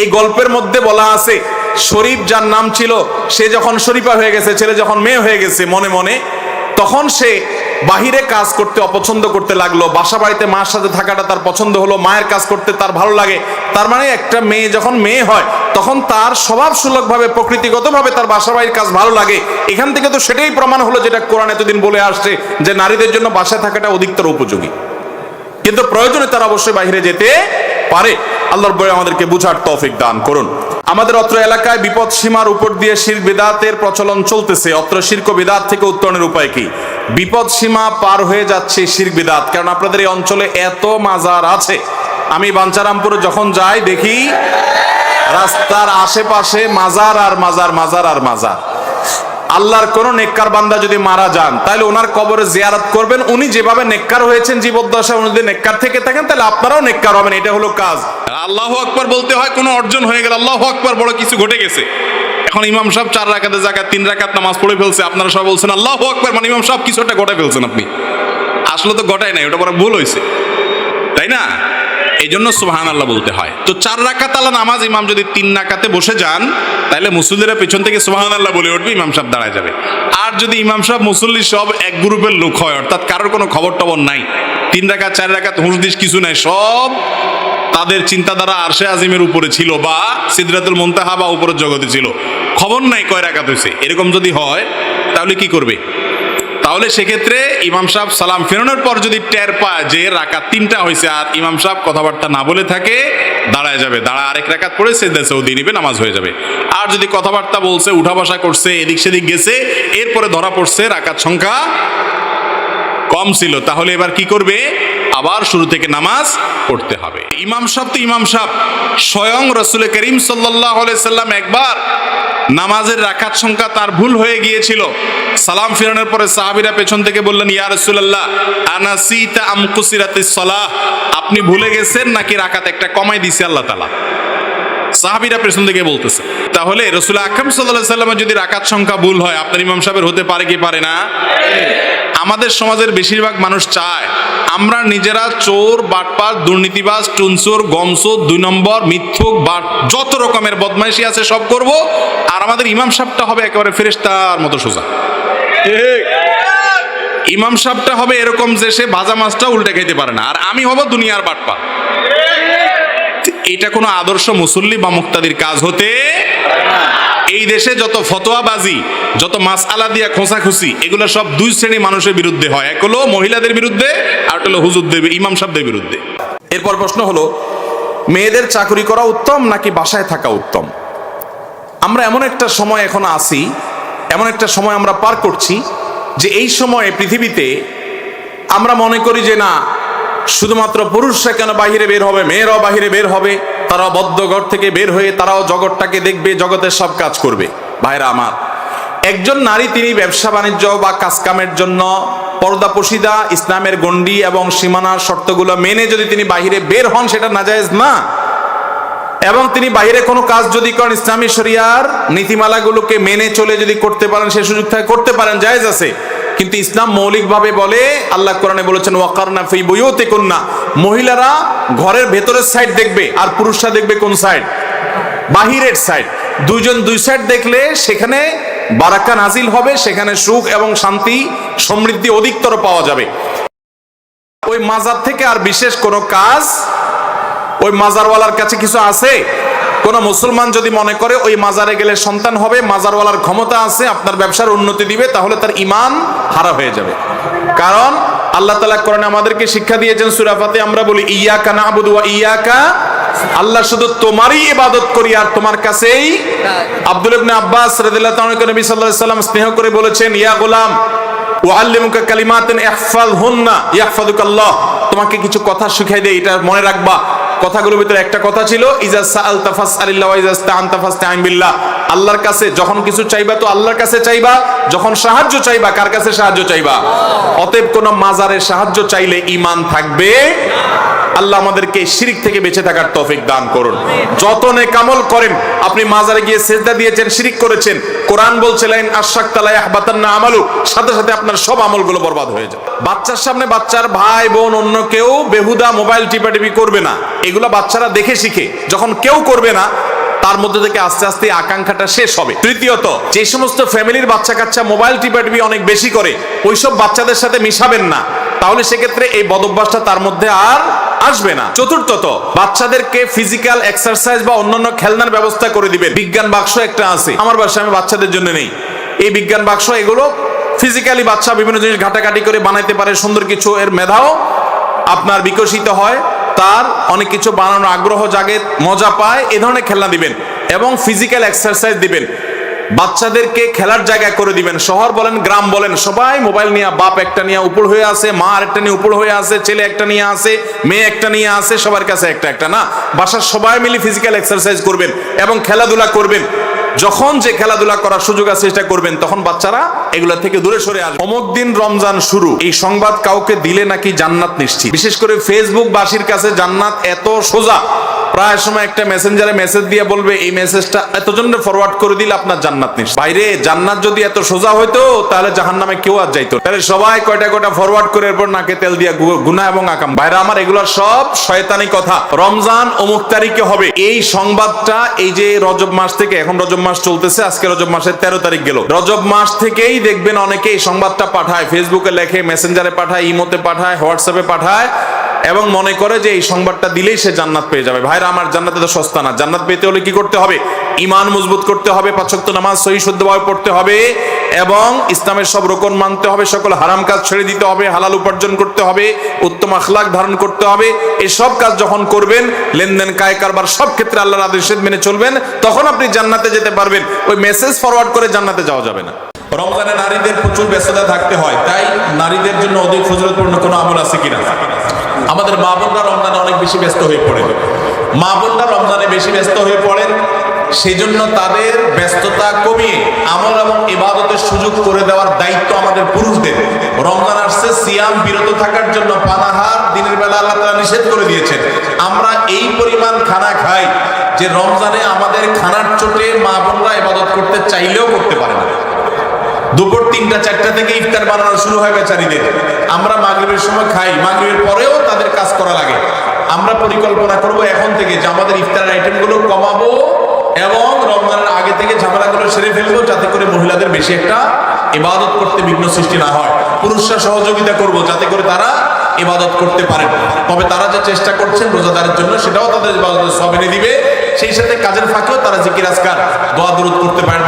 এই গল্পের মধ্যে বলা আছে, শরীফ যার নাম ছিল, সে যখন শরীফা হয়ে গেছে, ছেলে যখন মেয়ে হয়ে গেছে মনে মনে, তখন সে বাহিরে কাজ করতে অপছন্দ করতে লাগল, বাসা বাড়িতে মার সাথে থাকাটা তার পছন্দ হলো, মায়ের কাজ করতে তার ভালো লাগে, তার মানে একটা মেয়ে যখন মেয়ে হয়, তখন তার স্বভাব সুলভভাবে, প্রকৃতিগতভাবে তার বাসা বাড়ির কাজ ভালো লাগে। এখান থেকে তো সেটাই প্রমাণ হলো যেটা কোরআন এতদিন বলে আসছে, যে নারীদের জন্য বাসায় থাকাটা অধিকতর উপযোগী। কিন্তু প্রয়োজনে তারা অবশ্যই বাইরে যেতে পারে। আল্লাহর বই আমাদেরকে বুঝার তৌফিক দান করুন। আমাদের অত্র এলাকায় বিপদ সীমার উপর দিয়ে শির বেদাতের প্রচলন চলতেছে। অত্র শির্ক বেদাত থেকে উত্তরণের উপায় কি? বিপদ সীমা পার হয়ে যাচ্ছে শির বেদাত। কারণ আপনাদের এই অঞ্চলে এত মাজার আছে। আমি বাঞ্চারামপুরে যখন যাই দেখি, রাস্তার আশেপাশে মাজার আর মাজার মাজার আর মাজার। আল্লাহর কোন নেককার বান্দা যদি মারা যান, তাহলে ওনার কবরে জিয়ারত করবেন। উনি যেভাবে নেককার হয়েছেন, জীবদ্দশায় উনি যদি নেককার থেকে থাকেন, তাহলে আপনারাও নেককার হবেন। এটা হলো কাজ। আল্লাহ আকবার বলতে হয়, কোনো অর্জন হয়ে গেল আল্লাহ আকবার বড় কিছু ঘটে গেছে। এখন ইমাম সাহেব চার রাকাতের জায়গায় তিন রাকাত নামাজ পড়ে ফেলছে, আপনারা সব বলছেন, আল্লাহ আকবার মানে ইমাম সাহেব কিছু একটা ঘটে ফেলছেন আপনি। আসলে তো ঘটাই নাই, ওটা বড় ভুল হয়েছে। তাই না? এই জন্য সুহান আল্লাহ বলতে হয়। তো চার রাকাত আল্লাহ নামাজ ইমাম যদি তিন রাকাতে বসে যান, তাহলে মুসল্লিরা পেছন থেকে সুহান আল্লাহ বলে উঠবে, ইমাম সাহেব দাঁড়ায় যাবে। আর যদি ইমাম সাহেব, মুসল্লি সব এক গ্রুপের লোক হয়, অর্থাৎ কারোর কোনো খবর টবর নাই, তিন রাকাত, চার রাকাত হুঁসদিস কিছু নাই, সব তাদের চিন্তাধারা আরশে আজিমের উপরে ছিল বা সিদরাতুল মুনতাহা বা উপরের জগতে ছিল। খবর নাই কয় রাকাত হয়েছে এরকম যদি হয়, তাহলে কি করবে? তাহলে সেক্ষেত্রে ইমাম সাহেব সালাম ফেরানোর পর যদি টের পায় যে রাকাত তিনটা হয়েছে আর ইমাম সাহেব কথাবার্তা না বলে থাকে, দাঁড়ায় যাবে। দাঁড়া, আরেক রাকাত পড়ে সে সৌদি নিবে, নামাজ হয়ে যাবে। আর যদি কথাবার্তা বলছে, উঠা বসা করছে, এদিক সেদিক গেছে, এরপরে ধরা পড়ছে, রাকাত সংখ্যা কম ছিল। তাহলে এবার কি করবে? আবার শুরু থেকে নামাজ পড়তে হবে। ইমাম সাহেব তো ইমাম সাহেব। স্বয়ং রসুল করিম সাল্লাহ সাল্লাম একবার নামাজের রাকাত সংখ্যা তার ভুল হয়ে গিয়েছিল। সালাম ফিরানোর পরে সাহাবিরা পেছন থেকে বললেন, ইয়া রসুল্লাহ আনাসিতা আমকুসিরাতি সলাহ, আপনি ভুলে গেছেন নাকি রাকাত একটা কমাই দিছে আল্লাহ তালা সাহাবিরা পেছন থেকে বলতেছে, তাহলে রসুল আকরম সাল্লাহ সাল্লামের যদি রাকাত সংখ্যা ভুল হয়, আপনার ইমাম সাহেবের হতে পারে কি পারে না? আমাদের সমাজের বেশিরভাগ মানুষ চায় আমরা নিজেরা চোর বাটপার দুর্নীতিবাজ টুনসোর গমসোর দুই নম্বর মিথ্যুক বাট যত রকমের বদমাইশি আছে সব করব আর আমাদের ইমাম সাহেবটা হবে একেবারে ফেরেশতার মতো সোজা। ইমাম সাহেবটা হবে এরকম যে সে ভাজা মাছটা উল্টে খেতে পারে না আর আমি হব দুনিয়ার বাটপা এটা কোনো আদর্শ মুসল্লি বা মুক্তাদির কাজ হতে এই দেশে যত ফতোয়াবাজি, যত মাস আলা দিয়া খোঁচাখুচি, এগুলো সব দুই শ্রেণি মানুষের বিরুদ্ধে হয়। এক হলো মহিলাদের বিরুদ্ধে, আর একটা হুজুর হুজুরদের ইমাম সাহেবদের বিরুদ্ধে। এরপর প্রশ্ন হলো, মেয়েদের চাকরি করা উত্তম নাকি বাসায় থাকা উত্তম? আমরা এমন একটা সময় এখন আসি এমন একটা সময় আমরা পার করছি, যে এই সময়ে পৃথিবীতে আমরা মনে করি যে না, শুধুমাত্র পুরুষরা কেন বাহিরে বের হবে, মেয়েরাও বাহিরে বের হবে? তারা বদ্ধ ঘর থেকে বের হয়ে তারাও জগৎটাকে দেখবে, জগতের সব কাজ করবে। ভাইরা আমার, একজন নারী তিনি ব্যবসা বাণিজ্য বা কাজকামের জন্য পর্দা পশিদা ইসলামের গণ্ডি এবং সীমানার শর্তগুলো মেনে যদি তিনি বাহিরে বের হন, সেটা নাজায়েজ না। এবং তিনি বাইরে কোনো কাজ যদি করেন, ইসলামী শরিয়ার নীতিমালাগুলোকে মেনে চলে যদি করতে পারেন, সে সুযোগ থাকে করতে পারেন, জায়েজ আছে। কিন্তু ইসলাম মৌলিকভাবে বলে, আল্লাহ কোরআনে বলেছেন, ওয়াকারনা ফি বুয়ুতি কুন্না মহিলারা ঘরের ভেতরের সাইড দেখবে, আর পুরুষরা দেখবে কোন সাইড বাহিরের সাইড দুইজন দুই সাইড দেখলে সেখানে বারাকা নাজিল হবে, সেখানে সুখ এবং শান্তি, সমৃদ্ধি অধিকতর পাওয়া যাবে। ওই মাজার থেকে আর বিশেষ কোনো কাজ, ওই মাজারওয়ালার কাছে কিছু আছে? কোন মুসলমান যদি মনে করে ওই মাজারে গেলে সন্তান হবে মাজারওয়ালার ক্ষমতা আছে আপনার ব্যবসার উন্নতি দিবে তাহলে তার ইমান হারা হয়ে যাবে। কারণ আল্লাহ তালা কোরআনে আমাদেরকে শিক্ষা দিয়েছেন সুরাফাতে আমরা বলি ইয়াকা না আবুদু ইয়াকা আল্লাহ শুধু তোমারই ইবাদত করি আর তোমার কাছেই আব্দুল ইবনে আব্বাস রাদিয়াল্লাহু তাআলা নবী সাল্লাল্লাহু আলাইহি সাল্লাম স্নেহ করে বলেছেন ইয়া গোলাম ওয়াল্লিমুকা কালিমাতিন ইহফাযহুন্না ইয়াহফাযুকাল্লাহ। তোমাকে কিছু কথা শিখাই দেই এটা মনে রাখবা। কথাগুলোর ভিতরে একটা কথা ছিল, ইজা সাআলতা ফাসআলিল্লাহ ওয়া ইজা ইসতাআনতা ফাসতাইন বিল্লাহ। আল্লাহর কাছে যখন কিছু চাইবা তো আল্লাহর কাছে চাইবা, যখন সাহায্য চাইবা, কার কাছে সাহায্য চাইবা? অতএব কোন মাজারের সাহায্য চাইলে ঈমান থাকবে আল্লাহ আমাদেরকে শিরিক থেকে বেঁচে থাকার তৌফিক দান করুন। যত নেকামল করেন, আপনি মাজারে গিয়ে সেজদা দিয়েছেন, শিরিক করেছেন, কোরআন বলছে, লাইন আশাক তালা ইয়াহবাতান্না আমালু সাথে সাথে আপনার সব আমলগুলো বরবাদ হয়ে যায় বাচ্চার সামনে বাচ্চার ভাই, বোন, অন্য কেউ বেহুদা, মোবাইল টিপাটিপি করবে না। এগুলো বাচ্চারা দেখে শিখে। যখন কেউ করবে না, তার মধ্যে থেকে আস্তে আস্তে আকাঙ্ক্ষাটা শেষ হবে। তৃতীয়ত, যে সমস্ত ফ্যামিলির বাচ্চা কাচ্চা মোবাইল টিপাটিপি অনেক বেশি করে, ওইসব বাচ্চাদের সাথে মিশাবেন না। তাহলে সেক্ষেত্রে এই বদভ্যাসটা তার মধ্যে আর আসবে না। চতুর্থত, বাচ্চাদেরকে ফিজিক্যাল এক্সারসাইজ বা অন্যান্য খেলনার ব্যবস্থা করে দিবেন। বিজ্ঞান বাক্স একটা আছে। আমার বাসায় আমি বাচ্চাদের জন্য নেই। এই বিজ্ঞান বাক্স, এগুলো ফিজিক্যালি বাচ্চা বিভিন্ন জিনিস ঘাটাঘাটি করে বানাইতে পারে, সুন্দর কিছু এর মেধাও আপনার বিকশিত হয়, তার অনেক কিছু বানানোর আগ্রহ জাগে, মজা পায়, এ ধরনের খেলনা দিবেন এবং ফিজিক্যাল এক্সারসাইজ দিবেন। বাচ্চাদেরকে খেলার জায়গা করে দিবেন। শহর বলেন, গ্রাম বলেন, সবাই মোবাইল নিয়ে বাপ একটা নিয়ে উপর হয়ে আছে, মা আরেকটা নিয়ে উপর হয়ে আছে, ছেলে একটা নিয়ে আছে, মেয়ে একটা নিয়ে আছে, সবার কাছে একটা একটা, না? বাসার সবাই মিলে ফিজিক্যাল এক্সারসাইজ করবেন এবং খেলাধুলা করবেন। যখন যে খেলাধুলা করার সুযোগ আছে, সেটা করবেন। তখন বাচ্চারা এগুলা থেকে দূরে সরে আসবে। অমুক দিন রমজান শুরু। এই সংবাদ কাউকে দিলে নাকি জান্নাত নিশ্চিত। বিশেষ করে ফেসবুক বাসীর কাছে জান্নাত এত সোজা। প্রায় সময় একটা মেসেঞ্জারে মেসেজ দিয়ে বলবে, এই মেসেজটা এতজনের ফরওয়ার্ড করে দিলে আপনার জান্নাত নিশ্চিত বাইরে জান্নাত যদি এত সোজা হইতো, তাহলে জাহান্নামে কেউ আর যাইতো তাহলে সবাই কয়টা কয়টা ফরওয়ার্ড করে এরপর নাকে তেল দিয়ে গু- গুনাহ এবং আকাম। বাইরে আমার এগুলো সব শয়তানি কথা। রমজান অমুক তারিখে হবে। এই সংবাদটা, এই যে রজব মাস থেকে, এখন রজব মাস চলতেছে, আজকে রজব মাসের তেরো তারিখ গেল। রজব মাস থেকেই দেখবেন অনেকে এই সংবাদটা পাঠায়। ফেসবুকে লেখে মেসেঞ্জারে পাঠায় ইমোতে পাঠায় হোয়াটসঅ্যাপে পাঠায়। এবং মনে করে যে এই সংবাদটা দিলেই সে জান্নাত পেয়ে যাবে। ভাইরা, আমার জান্নাতে তো সস্তা না। জান্নাত পেতে হলে কি করতে হবে? ইমান মজবুত করতে হবে পাঁচক্ত নামাজ সহি শুদ্ধভাবে পড়তে হবে এবং ইসলামের সব রোকন মানতে হবে, সকল হারাম কাজ ছেড়ে দিতে হবে, হালাল উপার্জন করতে হবে, উত্তম আখলাক ধারণ করতে হবে। এই সব কাজ যখন করবেন, লেনদেন, কায় কারবার সব ক্ষেত্রে আল্লাহর আদেশ মেনে চলবেন, তখন আপনি জান্নাতে যেতে পারবেন। ওই মেসেজ ফরওয়ার্ড করে জান্নাতে যাওয়া যাবে না। রমজানে নারীদের প্রচুর ব্যস্ততা থাকতে হয়, তাই নারীদের জন্য অধিক ফজরতপূর্ণ কোনো আমল আছে কিনা? আমাদের মা বোনরা রমজানে অনেক বেশি ব্যস্ত হয়ে পড়ে। মা বোনরা রমজানে বেশি ব্যস্ত হয়ে পড়েন, সেজন্য তাদের ব্যস্ততা কমিয়ে আমল এবং ইবাদতের সুযোগ করে দেওয়ার দায়িত্ব আমাদের পুরুষদের। রমজান আসছে, সিয়াম বিরত থাকার জন্য পানাহার দিনের বেলা আল্লাহ তাআলা নিষেধ করে দিয়েছেন। আমরা এই পরিমাণ খানা খাই যে রমজানে আমাদের খানার চোটে মা বোনরা ইবাদত করতে চাইলেও করতে পারে না। দুপুর তিনটা, চারটা থেকে ইফতার বানানো শুরু হয় বেচারিদের। আমরা মাগরিবের সময় খাই, মাগরিবের পরেও তাদের কাজ করা লাগে। আমরা পরিকল্পনা করব এখন থেকে যে আমাদের ইফতারের আইটেমগুলো কমাবো এবং রমজানের আগে থেকে ঝামেলাগুলো সেরে ফেলব যাতে করে মহিলাদের বেশি একটা ইবাদত করতে বিঘ্ন সৃষ্টি না হয়। পুরুষরা সহযোগিতা করব যাতে করে তারা ইবাদত করতে পারেন তবে তারা যে চেষ্টা করছেন রোজাদারের জন্য, সেটাও তাদের সব এনে দিবে। সেই সাথে কাজের ফাঁকেও তারা জিকির আজকার দোয়া দূরত করতে পারেন